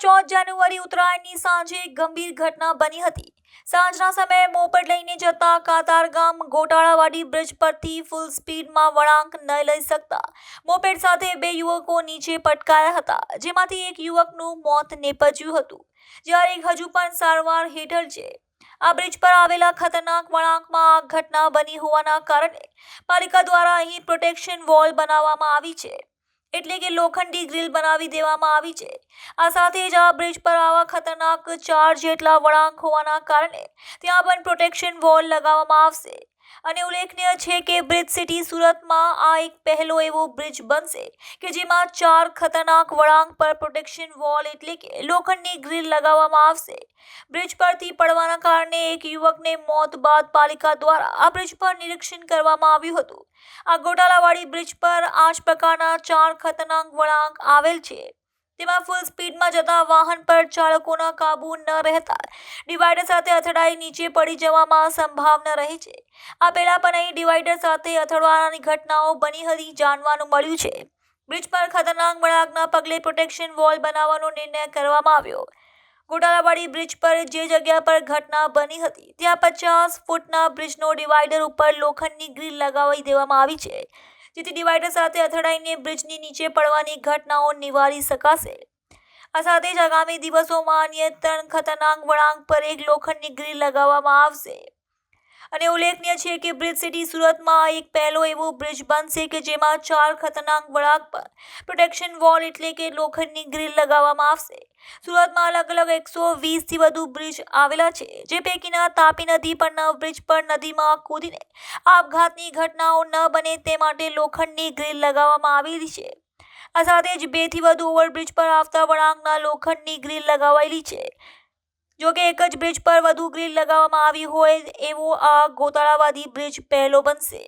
ચૌદ જાન્યુઆરી ઉત્તરાયણની સાંજે ગંભીર ઘટના બની હતી. સાંજના સમયે મોપેડ લઈને જતા કાતારગામ ગોટાળાવાડી બ્રિજ પરથી ફૂલ સ્પીડમાં વળાંક ન લઈ શકતા. મોપેડ સાથે બે યુવકો નીચે પટકાયા હતા, જેમાંથી એક યુવકનું મોત નેપજ્યું હતું. જ્યારે એક હજુ પણ સારવાર હેઠળ છે. આ બ્રિજ પર આવેલા ખતરનાક વળાંકમાં આ ઘટના બની હોવાના કારણે પાલિકા દ્વારા અહીં પ્રોટેક્શન વોલ બનાવવામાં આવી છે. એટલે કે લોખંડી ગ્રીલ બનાવી દેવામાં આવી છે. આ સાથે જ આ બ્રિજ પર આવા ખતરનાક ચાર જેટલા વળાંક હોવાના કારણે ત્યાં પણ પ્રોટેક્શન વોલ લગાવવામાં આવશે. અને ઉલ્લેખનીય છે કે બ્રિજ સિટી સુરતમાં આ એક પહેલો એવો બ્રિજ બનશે કે જેમાં ચાર ખતરનાક વળાંક પર પ્રોટેક્શન વોલ એટલે કે લોખંડની ગ્રીલ લગાવવામાં આવશે. બ્રિજ પરથી પડવાના કારણે એક યુવકને મોત બાદ પાલિકા દ્વારા આ બ્રિજ પર નિરીક્ષણ કરવામાં આવ્યું હતું. આ ગોટાલાવાડી બ્રિજ પર આ જ પ્રકારના ચાર ખતરનાક વળાંક આવેલ છે. તેમાં ફૂલ સ્પીડમાં જતા વાહન પર ચાલકોના કાબુ ન રહેતા ડિવાઈડર સાથે અથડાઈ નીચે પડી જવામાં સંભાવના રહે છે. આ પહેલા પણ અહીં ડિવાઈડર સાથે અથડવાની ઘટનાઓ બની હતી, જાણવાનું મળ્યું છે. બ્રિજ પર ખતરનાક વળાંકના પગલે પ્રોટેક્શન વોલ બનાવવાનો નિર્ણય કરવામાં આવ્યો. ગોટાલાવાડી બ્રિજ પર જે જગ્યા પર ઘટના બની હતી, ત્યાં પચાસ ફૂટના બ્રિજનો ડિવાઈડર ઉપર લોખંડની ગ્રીલ લગાવી દેવામાં આવી છે. જેથી ડિવાઈડર સાથે અથડાઈને બ્રિજની નીચે પડવાની ઘટનાઓ નિવારી શકાશે. આ સાથે જ આગામી દિવસોમાં અન્ય ત્રણ ખતરનાક વળાંક પર એક લોખંડની ગ્રીલ લગાવવામાં આવશે. અને ઉલ્લેખનીય છે કે બ્રિજ સિટી સુરતમાં એક પહેલો એવો બ્રિજ બનશે કે જેમાં ચાર ખતરનાક વળાંક પર પ્રોટેક્શન વોલ એટલે કે લોખંડની ગ્રીલ લગાવવામાં આવશે. સુરતમાં અલગ અલગ એકસો વીસથી વધુ બ્રિજ આવેલા છે, જે પૈકીના તાપી નદી પરના બ્રિજ પર નદીમાં કૂદીને આપઘાતની ઘટનાઓ ન બને તે માટે લોખંડની ગ્રીલ લગાવવામાં આવેલી છે. આ સાથે જ બેથી વધુ ઓવરબ્રિજ પર આવતા વળાંકના લોખંડની ગ્રીલ લગાવાયેલી છે. જો કે એક જ બ્રિજ પર વધુ ગ્રીલ લગાવવામાં આવી હોય એવો આ ગોતાળાવાદી બ્રિજ પહેલો બનશે.